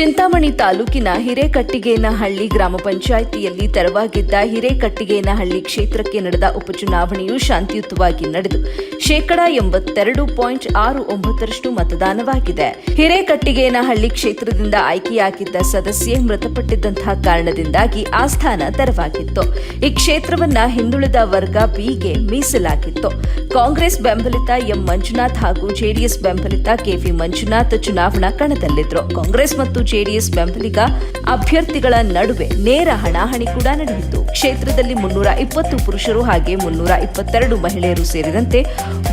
ಚಿಂತಾಮಣಿ ತಾಲೂಕಿನ ಹಿರೇಕಟ್ಟಿಗೇನಹಳ್ಳಿ ಗ್ರಾಮ ಪಂಚಾಯಿತಿಯಲ್ಲಿ ತೆರವಾಗಿದ್ದ ಹಿರೇಕಟ್ಟಿಗೇನಹಳ್ಳಿ ಕ್ಷೇತ್ರಕ್ಕೆ ನಡೆದ ಉಪಚುನಾವಣೆಯು ಶಾಂತಿಯುತವಾಗಿ ನಡೆದು ಶೇಕಡಾ ಎಂಬತ್ತೆರಡು ಪಾಯಿಂಟ್ ಆರು ಒಂಬತ್ತರಷ್ಟು ಮತದಾನವಾಗಿದೆ. ಹಿರೇಕಟ್ಟಿಗೇನಹಳ್ಳಿ ಕ್ಷೇತ್ರದಿಂದ ಆಯ್ಕೆಯಾಗಿದ್ದ ಸದಸ್ಯೆ ಮೃತಪಟ್ಟಿದ್ದಂತಹ ಕಾರಣದಿಂದಾಗಿ ಆ ಸ್ಥಾನ ತೆರವಾಗಿತ್ತು. ಈ ಕ್ಷೇತ್ರವನ್ನ ಹಿಂದುಳಿದ ವರ್ಗ ಬಿಗೆ ಮೀಸಲಾಗಿತ್ತು. ಕಾಂಗ್ರೆಸ್ ಬೆಂಬಲಿತ ಎಂ ಮಂಜುನಾಥ್ ಹಾಗೂ ಜೆಡಿಎಸ್ ಬೆಂಬಲಿತ ಕೆವಿ ಮಂಜುನಾಥ್ ಚುನಾವಣಾ ಕಣದಲ್ಲಿದ್ದರು ಕಾಂಗ್ರೆಸ್ ಮತ್ತು ಜೆಡಿಎಸ್ ಬೆಂಬಲಿಗ ಅಭ್ಯರ್ಥಿಗಳ ನಡುವೆ ನೇರ ಹಣಾಹಣಿ ಕೂಡ ನಡೆಯಿತು ಕ್ಷೇತ್ರದಲ್ಲಿ ಮುನ್ನೂರ ಇಪ್ಪತ್ತು ಪುರುಷರು ಹಾಗೆ ಮುನ್ನೂರ ಇಪ್ಪತ್ತೆರಡು ಮಹಿಳೆಯರು ಸೇರಿದಂತೆ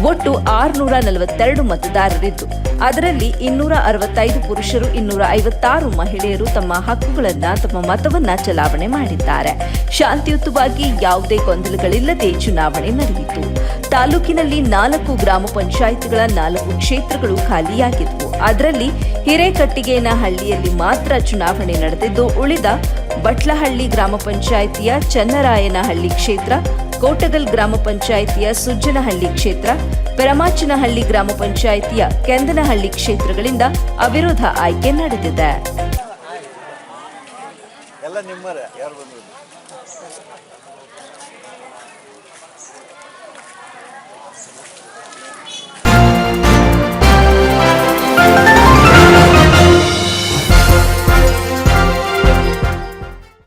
ಒಟ್ಟು ಆರುನೂರ ನಲವತ್ತೆರಡು ಮತದಾರರಿದ್ದು. ಅದರಲ್ಲಿ ಇನ್ನೂರ ಅರವತ್ತೈದು ಪುರುಷರು, ಇನ್ನೂರ ಐವತ್ತಾರು ಮಹಿಳೆಯರು ತಮ್ಮ ಹಕ್ಕುಗಳನ್ನ, ತಮ್ಮ ಮತವನ್ನ ಚಲಾವಣೆ ಮಾಡಿದ್ದಾರೆ. ಶಾಂತಿಯುತವಾಗಿ ಯಾವುದೇ ಗೊಂದಲಗಳಿಲ್ಲದೆ ಚುನಾವಣೆ ನಡೆಯಿತು. ತಾಲೂಕಿನಲ್ಲಿ ನಾಲ್ಕು ಗ್ರಾಮ ಪಂಚಾಯಿತಿಗಳ ನಾಲ್ಕು ಕ್ಷೇತ್ರಗಳು ಖಾಲಿಯಾಗಿದ್ದವು ಅದರಲ್ಲಿ ಹಿರೇಕಟ್ಟಿಗೇನಹಳ್ಳಿಯಲ್ಲಿ ಮಾತ್ರ ಚುನಾವಣೆ ನಡೆದಿದ್ದು, ಉಳಿದ ಬಟ್ಲಹಳ್ಳಿ ಗ್ರಾಮ ಪಂಚಾಯಿತಿಯ ಚನ್ನರಾಯನಹಳ್ಳಿ ಕ್ಷೇತ್ರ ಕೋಟಗಲ್ ಗ್ರಾಮ ಪಂಚಾಯಿತಿಯ ಸುಜ್ಜನಹಳ್ಳಿ ಕ್ಷೇತ್ರ, ಪೆರಮಾಚನಹಳ್ಳಿ ಗ್ರಾಮ ಪಂಚಾಯಿತಿಯ ಕೆಂದನಹಳ್ಳಿ ಕ್ಷೇತ್ರಗಳಿಂದ ಅವಿರೋಧ ಆಯ್ಕೆ ನಡೆದಿದೆ.